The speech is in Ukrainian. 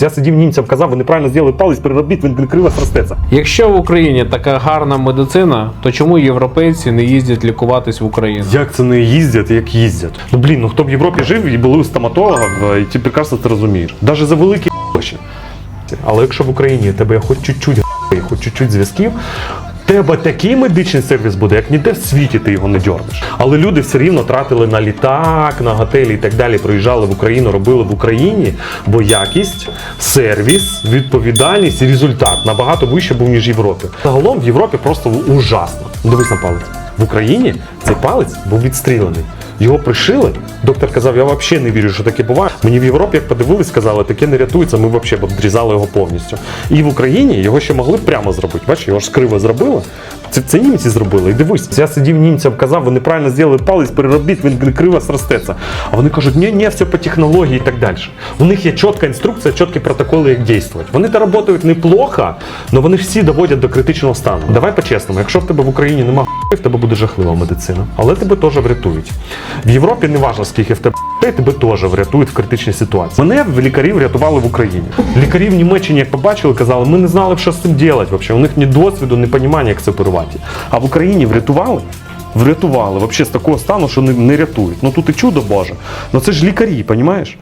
Я сидів німцям казав, вони неправильно зробили палець, переробіть, він криво сростеться. Якщо в Україні така гарна медицина, то чому європейці не їздять лікуватись в Україну? Як це не їздять, як їздять? Ну блін, ну хто б в Європі жив і були у стоматолога, і ти прекрасно це розумієш. Навіть за великі гроші. Але якщо в Україні тебе хоч чуть-чуть хоч чуть-чуть зв'язків, тебе такий медичний сервіс буде, як ніде в світі ти його не дьорнеш. Але люди все рівно тратили на літак, на готелі і так далі. Приїжджали в Україну, робили в Україні, бо якість, сервіс, відповідальність і результат набагато вище був ніж в Європі. Загалом в Європі просто ужасно. Дивись на палець. В Україні цей палець був відстрілений. Його пришили. Доктор казав, я взагалі не вірю, що таке буває. Мені в Європі, як подивились, сказали, таке не рятується, ми взагалі обрізали його повністю. І в Україні його ще могли прямо зробити. Бачиш, його ж криво зробили. Це, це німці зробили. І дивись, я сидів німцям, казав, ви неправильно зробили палець, переробіть, він криво сростеться. А вони кажуть, ні, ні, все по технології і так далі. У них є чітка інструкція, чіткі протоколи, як діяти. Вони то працюють неплохо, але вони всі доводять до критичного стану. Давай по-чесному, якщо в тебе в Україні немає в тебе буде жахлива медицина, але тебе теж врятують. В Європі не важливо, скільки в тебе тебе теж врятують в критичній ситуації. Мене в лікарі врятували в Україні. Лікарі в Німеччині, як побачили, казали, ми не знали, що з цим робити. Взагалі. У них ні досвіду, ні розуміння, як це оперувати. А в Україні врятували. Врятували взагалі з такого стану, що не, не рятують. Ну тут і чудо Боже. Ну це ж лікарі, розумієш?